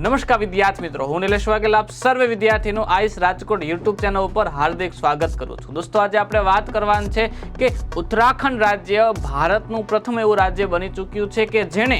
નમસ્કાર વિદ્યાર્થી મિત્રો, હું નિલેશ વાઘેલ આપ સર્વે વિદ્યાર્થીનું આઈસ રાજકોટ યુટ્યુબ ચેનલ ઉપર હાર્દિક સ્વાગત કરું છું. દોસ્તો, આજે આપણે વાત કરવાની છે કે ઉત્તરાખંડ રાજ્ય ભારતનું પ્રથમ એવું રાજ્ય બની ચૂક્યું છે કે જેણે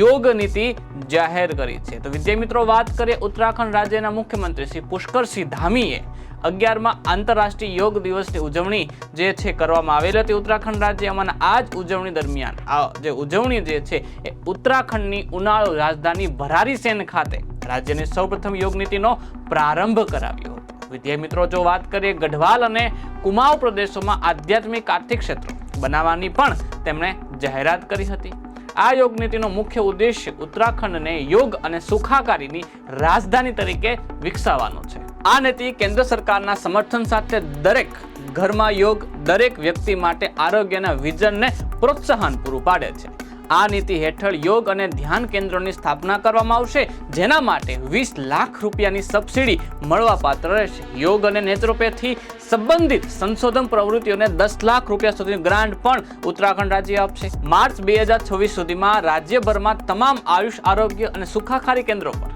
યોગ નીતિ જાહેર કરી છે. તો વિદ્યાર્થી મિત્રો, વાત કરીએ ઉત્તરાખંડ રાજ્યના મુખ્યમંત્રી શ્રી પુષ્કરસિંહ ધામીએ. અગિયારમાં આંતરરાષ્ટ્રીય યોગ દિવસની ઉજવણી જે છે કરવામાં આવેલી હતી. ઉત્તરાખંડ રાજ્યમાં આ જ ઉજવણી દરમિયાન આ જે ઉજવણી જે છે એ ઉત્તરાખંડની ઉનાળુ રાજધાની ભરારીસેન ખાતે રાજ્યની સૌપ્રથમ યોગ નીતિનો પ્રારંભ કરાવ્યો. હતો વિદ્યાર્થી મિત્રો, જો વાત કરીએ ગઢવાલ અને કુમાઉ પ્રદેશોમાં આધ્યાત્મિક આર્થિક ક્ષેત્રો બનાવવાની પણ તેમણે જાહેરાત કરી હતી. આ યોગ નીતિનો મુખ્ય ઉદ્દેશ્ય ઉત્તરાખંડને યોગ અને સુખાકારીની રાજધાની તરીકે વિકસાવવાનો છે. આ નીતિ કેન્દ્ર સરકારના સમર્થન સાથે દરેક ઘરમાં યોગ દરેક વ્યક્તિ માટે આરોગ્યના વિઝનને પ્રોત્સાહન પૂરું પાડે છે. આ નીતિ હેઠળ યોગ અને ધ્યાન કેન્દ્રોની સ્થાપના કરવામાં આવશે, જેના માટે વીસ લાખ રૂપિયાની સબસિડી મળવાપાત્ર રહેશે. યોગ અને નેત્રોપેથી સંબંધિત સંશોધન પ્રવૃત્તિઓને દસ લાખ રૂપિયા સુધીની ગ્રાન્ટ પણ ઉત્તરાખંડ રાજ્ય આપશે. માર્ચ બે હજાર છવ્વીસ સુધીમાં રાજ્યભરમાં તમામ આયુષ, આરોગ્ય અને સુખાકારી કેન્દ્રો પર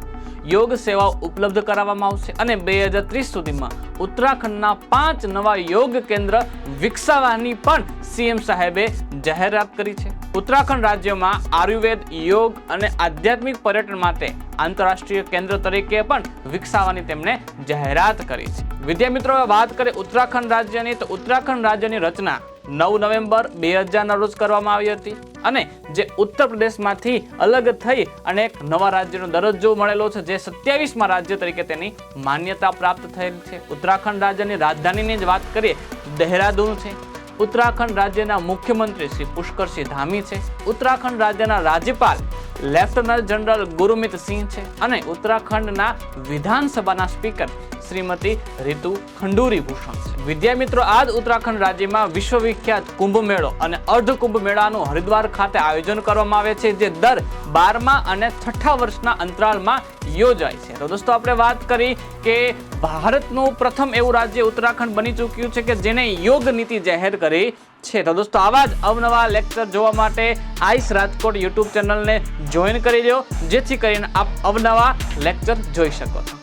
યોગ સેવાઓ ઉપલબ્ધ કરાવવામાં આવશે અને બે હજાર ત્રીસ સુધીમાં ઉત્તરાખંડના પાંચ નવા યોગ કેન્દ્ર વિકસાવવાની પણ સીએમ સાહેબે જાહેરાત કરી છે. ઉત્તરાખંડ રાજ્યમાં આયુર્વેદ, યોગ અને આધ્યાત્મિક પર્યટન માટે આંતરરાષ્ટ્રીય કેન્દ્ર તરીકે પણ વિકસાવવાની તેમણે જાહેરાત કરી છે. વિદ્યા મિત્રો વાત કરીએ ઉત્તરાખંડ રાજ્યની. તો ઉત્તરાખંડ રાજ્યની રચના નવ નવેમ્બર બે હજારના રોજ કરવામાં આવી હતી અને જે ઉત્તર પ્રદેશમાંથી અલગ થઈ અને એક નવા રાજ્યનો દરજ્જો મળેલો છે, જે સત્યાવીસમાં રાજ્ય તરીકે તેની માન્યતા પ્રાપ્ત થયેલ છે. ઉત્તરાખંડ રાજ્યની રાજધાનીની જ વાત કરીએ, દહેરાદૂન છે. ઉત્તરાખંડ રાજ્યના મુખ્યમંત્રી શ્રી પુષ્કરસિંહ ધામી છે. ઉત્તરાખંડ રાજ્યના રાજ્યપાલ લેફ્ટનન્ટ જનરલ ગુરુમિત સિંહ છે અને ઉત્તરાખંડના વિધાનસભાના સ્પીકર શ્રીમતી રીતુ ખંડુરી ભૂષણ છે. વિદ્યા મિત્રો, આજ ઉત્તરાખંડ રાજ્યમાં વિશ્વવિખ્યાત કુંભ મેળો અને અર્ધ કુંભ મેળાનું હરિદ્વાર ખાતે આયોજન કરવામાં આવે છે, જે દર બારમા અને છઠ્ઠા વર્ષના અંતરાલમાં યોજાય છે. તો દોસ્તો, આપણે વાત કરી કે ભારતનું પ્રથમ એવું રાજ્ય ઉત્તરાખંડ બની ચૂક્યું છે કે જેને યોગ નીતિ જાહેર કરી છે. તો દોસ્તો, આવા જ અવનવા લેક્ચર જોવા માટે આઈસ રાજકોટ યુટ્યુબ ચેનલને જોઈન કરી દો જેથી કરીને આપ અવનવા લેક્ચર જોઈ શકો